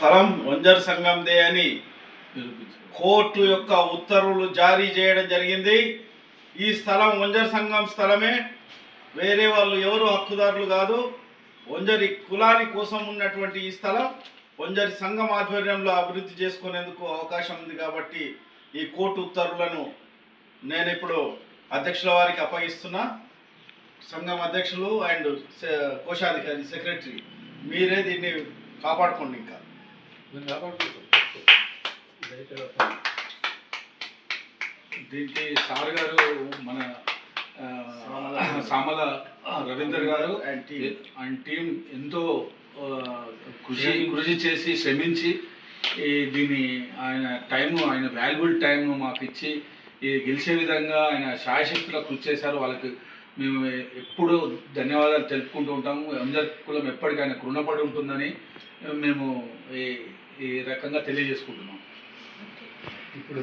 స్థలం వంజర్ సంఘందే అని కోర్టు యొక్క ఉత్తర్వులు జారీ చేయడం జరిగింది. ఈ స్థలం వంజర్ సంఘం స్థలమే. వేరే వాళ్ళు ఎవరు హక్కుదారులు కాదు. వంజరి కులాని కోసం ఉన్నటువంటి ఈ స్థలం వంజరి సంఘం ఆధ్వర్యంలో అభివృద్ధి చేసుకునేందుకు అవకాశం ఉంది కాబట్టి ఈ కోర్టు ఉత్తర్వులను నేను ఇప్పుడు అధ్యక్షుల వారికి అప్పగిస్తున్నా. సంఘం అధ్యక్షులు అండ్ కోశాధికారి సెక్రటరీ మీరే దీన్ని కాపాడుకోండి ఇంకా. దీనికి సార్ గారు మన సామల రవీందర్ గారు అండ్ టీం. అండ్ టీం ఎంతో కృషి కృషి చేసి శ్రమించి ఈ దీన్ని ఆయన టైం ఆయన వాల్యుబుల్ టైం మాకు ఇచ్చి ఇది గెలిచే విధంగా ఆయన శాయశక్తిలో కృషి చేశారు. వాళ్ళకి మేము ఎప్పుడూ ధన్యవాదాలు తెలుపుకుంటూ ఉంటాము. అందరి కులం ఎప్పటికీ ఆయన రుణపడి ఉంటుందని మేము ఈ ఈ రకంగా తెలియజేసుకుంటున్నాం. ఇప్పుడు